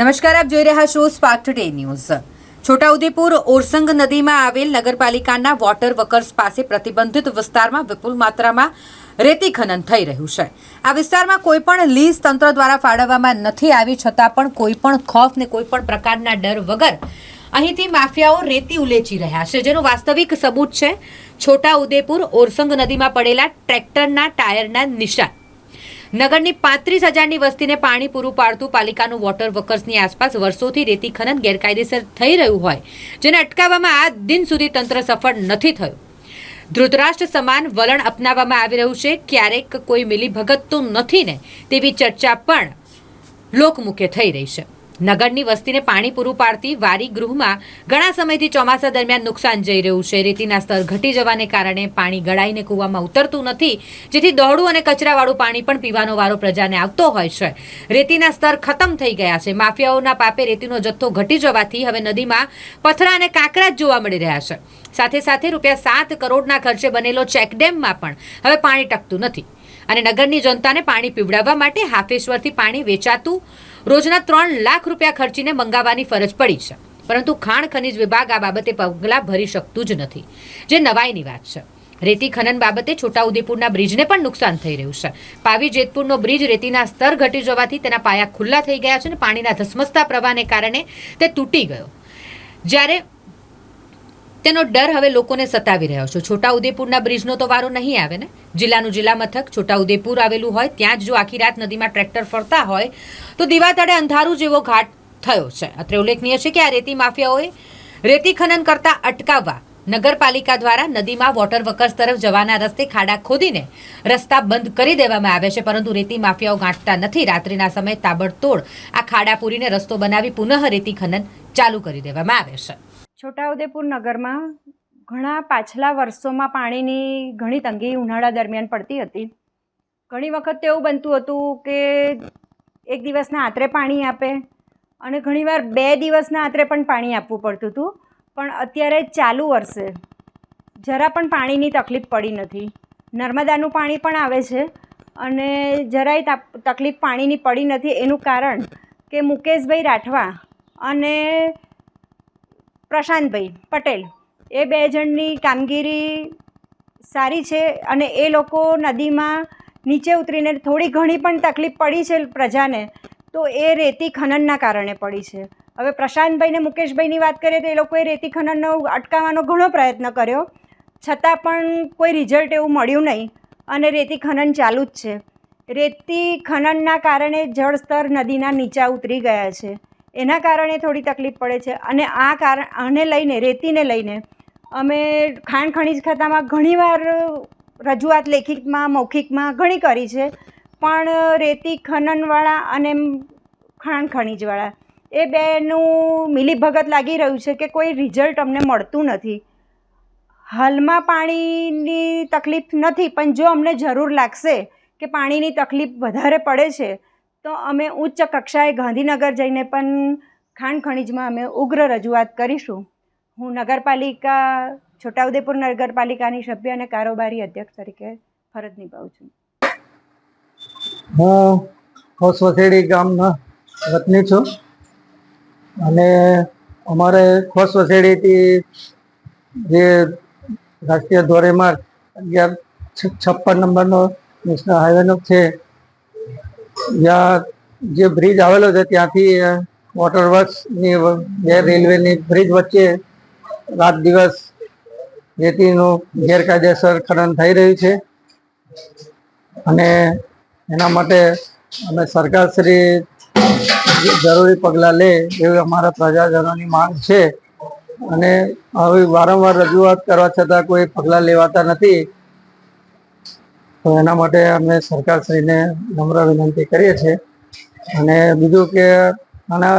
નમસ્કાર, આપ જોઈ રહ્યા છો Spark Today News Chhotaudepur Orsang નદીમાં આવેલ નગરપાલિકાના વોટર વર્કર્સ પાસે પ્રતિબંધિત વિસ્તારમાં વિપુલ માત્રામાં રેતી ખનન થઈ રહ્યું છે. આ વિસ્તારમાં કોઈ પણ લીઝ તંત્ર દ્વારા ફાળવવામાં નથી આવી, છતાં પણ કોઈ પણ ખોફ ને કોઈ પણ પ્રકારના ડર વગર અહીંથી માફિયાઓ રેતી ઉલેચી રહ્યા છે. જેનું વાસ્તવિક સબૂત છે, છોટાઉદેપુર ઓરસંગ નદીમાં પડેલા ટ્રેક્ટરના ટાયરના નિશાન. નગરની પાંત્રીસ હજારની વસ્તીને પાણી પૂરું પાડતું પાલિકાનું વોટર વર્કર્સની આસપાસ વર્ષોથી રેતી ખનન ગેરકાયદેસર થઈ રહ્યું હોય, જેને અટકાવવામાં આ દિન સુધી તંત્ર સફળ નથી થયું. ધૃતરાષ્ટ્ર સમાન વલણ અપનાવવામાં આવી રહ્યું છે, ક્યારેક કોઈ મિલીભગત તો નથી ને, તેવી ચર્ચા પણ લોકમુખે થઈ રહી છે. નગરની વસ્તીને પાણી પૂરું પાડતી વારી ગૃહમાં ઘણા સમયથી ચોમાસા દરમિયાન નુકસાન જઈ રહ્યું છે. રેતીના સ્તર ઘટી જવાને કારણે પાણી ગળાઈને કૂવામાં ઉતરતું નથી, જેથી દોડું અને કચરાવાળું પાણી પણ પીવાનો વારો પ્રજાને આવતો હોય છે. રેતીના સ્તર ખતમ થઈ ગયા છે. માફિયાઓના પાપે રેતીનો જથ્થો ઘટી જવાથી હવે નદીમાં પથરા અને કાંકરા જ જોવા મળી રહ્યા છે. સાથે સાથે રૂપિયા સાત કરોડના ખર્ચે બનેલો ચેકડેમમાં પણ હવે પાણી ટકતું નથી. અને નગરની જનતાને પાણી પીવડાવવા માટે હાફેશ્વરથી પાણી વેચાતું રોજના ત્રણ લાખ રૂપિયા ખર્ચીને મંગાવવાની ફરજ પડી છે. પરંતુ ખાણ ખનિજ વિભાગ આ બાબતે પગલાં ભરી શકતું જ નથી. જે નવાઈની વાત છે. રેતી ખનન બાબતે છોટાઉદેપુરના બ્રિજને પણ નુકસાન થઈ રહ્યું છે. પાવી જેતપુરનો બ્રિજ રેતીના સ્તર ઘટી જવાથી તેના પાયા ખુલ્લા થઈ ગયા છે અને પાણીના ધસમસતા પ્રવાહને કારણે તે તૂટી ગયો. જ્યારે તેનો ડર હવે લોકોને સતાવી રહ્યો છે. છોટાઉદેપુરના બ્રિજનો તો વારો નહીં આવે ને? જિલ્લાનું જિલ્લા મથક, છોટાઉદેપુર આવેલું હોય, ત્યાં જ જો આખી રાત નદીમાં ટ્રેક્ટર ફરતા હોય, તો દીવા અંધારું જેવો ઘાટ થયો છે. અત્રે ઉલ્લેખનીય છે કે આ રેતી માફિયાઓએ રેતી ખનન કરતા અટકાવવા નગરપાલિકા દ્વારા નદીમાં વોટર વર્કર્સ તરફ જવાના રસ્તે ખાડા ખોદીને રસ્તા બંધ કરી દેવામાં આવે છે. પરંતુ રેતી માફિયાઓ ગાંઠતા નથી. રાત્રિના સમયે તાબડતોડ આ ખાડા પૂરીને રસ્તો બનાવી પુનઃ રેતી ખનન ચાલુ કરી દેવામાં આવે છે. છોટાઉદેપુર નગરમાં ઘણા પાછલા વર્ષોમાં પાણીની ઘણી તંગી ઉનાળા દરમિયાન પડતી હતી. ઘણી વખત એવું બનતું હતું કે એક દિવસના આત્રે પાણી આપે અને ઘણીવાર બે દિવસના આંતરે પણ પાણી આપવું પડતું હતું. પણ અત્યારે ચાલુ વર્ષે જરા પણ પાણીની તકલીફ પડી નથી. નર્મદાનું પાણી પણ આવે છે અને જરાય તકલીફ પાણીની પડી નથી. એનું કારણ કે મુકેશભાઈ રાઠવા અને પ્રશાંતભાઈ પટેલ. એ બે જણની કામગીરી સારી છે અને એ લોકો નદીમાં નીચે ઉતરીને થોડી ઘણી પણ તકલીફ પડી છે પ્રજાને, તો એ રેતી ખનનના કારણે પડી છે. હવે પ્રશાંતભાઈ ને મુકેશભાઈની વાત કરીએ તો એ લોકોએ રેતી ખનનનો અટકાવવાનો ઘણો પ્રયત્ન કર્યો, છતાં પણ કોઈ રિઝલ્ટ એવું મળ્યું નહીં અને રેતી ખનન ચાલુ જ છે. રેતી ખનનના કારણે જળસ્તર નદીના નીચા ઉતરી ગયા છે. એના કારણે થોડી તકલીફ પડે છે. અને આ કારણ આને લઈને, રેતીને લઈને અમે ખાણ ખનીજ ખાતામાં ઘણીવાર રજૂઆત લેખિતમાં, મૌખિકમાં ઘણી કરી છે. પણ રેતી ખનનવાળા અને ખાણ ખનીજવાળા, એ બેનું મિલીભગત લાગી રહ્યું છે કે કોઈ રિઝલ્ટ અમને મળતું નથી. હાલમાં પાણીની તકલીફ નથી, પણ જો અમને જરૂર લાગશે કે પાણીની તકલીફ વધારે પડે છે તો અમે ઉચ્ચ કક્ષાએ ગાંધીનગર જઈને પણ ખાણ ખનીજમાં અમે ઉગ્ર રજૂઆત કરીશું. હું નગરપાલિકા, છોટાઉદેપુર નગરપાલિકાની સભ્ય અને કારોબારી અધ્યક્ષ તરીકે ફરજ નિભાવું છું. હું ખોસવસેડી ગામના વતની છું અને અમારે ખોસવસેડીથી જે રાષ્ટ્રીય ધોરીમાર્ગ અગિયાર છપ્પન નંબરનો નેશનલ હાઈવેનો છે જ્યાં જે બ્રિજ આવેલો છે, ત્યાંથી વોટર વર્ક્સની બે રેલવેની બ્રિજ વચ્ચે રાત દિવસ રેતીનું ગેરકાયદેસર ખનન થઈ રહ્યું છે. અને એના માટે અમે સરકારશ્રી જરૂરી પગલાં લે એવી અમારા પ્રજાજનોની માંગ છે. અને આવી વારંવાર રજૂઆત કરવા છતાં કોઈ પગલાં લેવાતા નથી. તો એના માટે અમે સરકારશ્રીને નમ્ર વિનંતી કરીએ છીએ. અને બીજું કે આના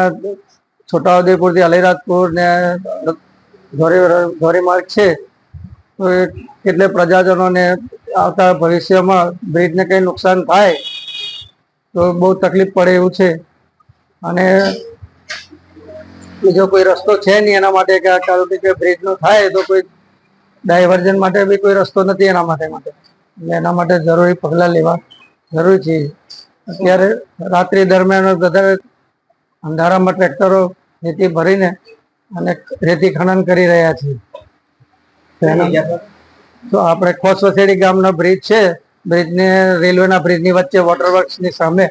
છોટાઉદેપુરથી અલીરાજપુર ને ધોરી ધોરીમાર્ગ છે, તો એ એટલે પ્રજાજનોને આવતા ભવિષ્યમાં બ્રિજને કંઈ નુકસાન થાય, તો બહુ તકલીફ પડે એવું છે. અને બીજો કોઈ રસ્તો છે નહીં એના માટે કે કારણ કે બ્રિજનો થાય તો કોઈ ડાયવર્ઝન માટે બી કોઈ રસ્તો નથી એના માટે માટે. એટલે એના માટે જરૂરી પગલાં લેવા જરૂરી છે. અત્યારે રાત્રિ દરમિયાન બધા અંધારામાં ટ્રેક્ટરો રેતી ભરીને અને રેતી ખનન કરી રહ્યા છે. તો આપણે ખોસવસેડી ગામનો બ્રિજ છે. બ્રિજને રેલવેના બ્રિજની વચ્ચે વોટર વર્ક્સની સામે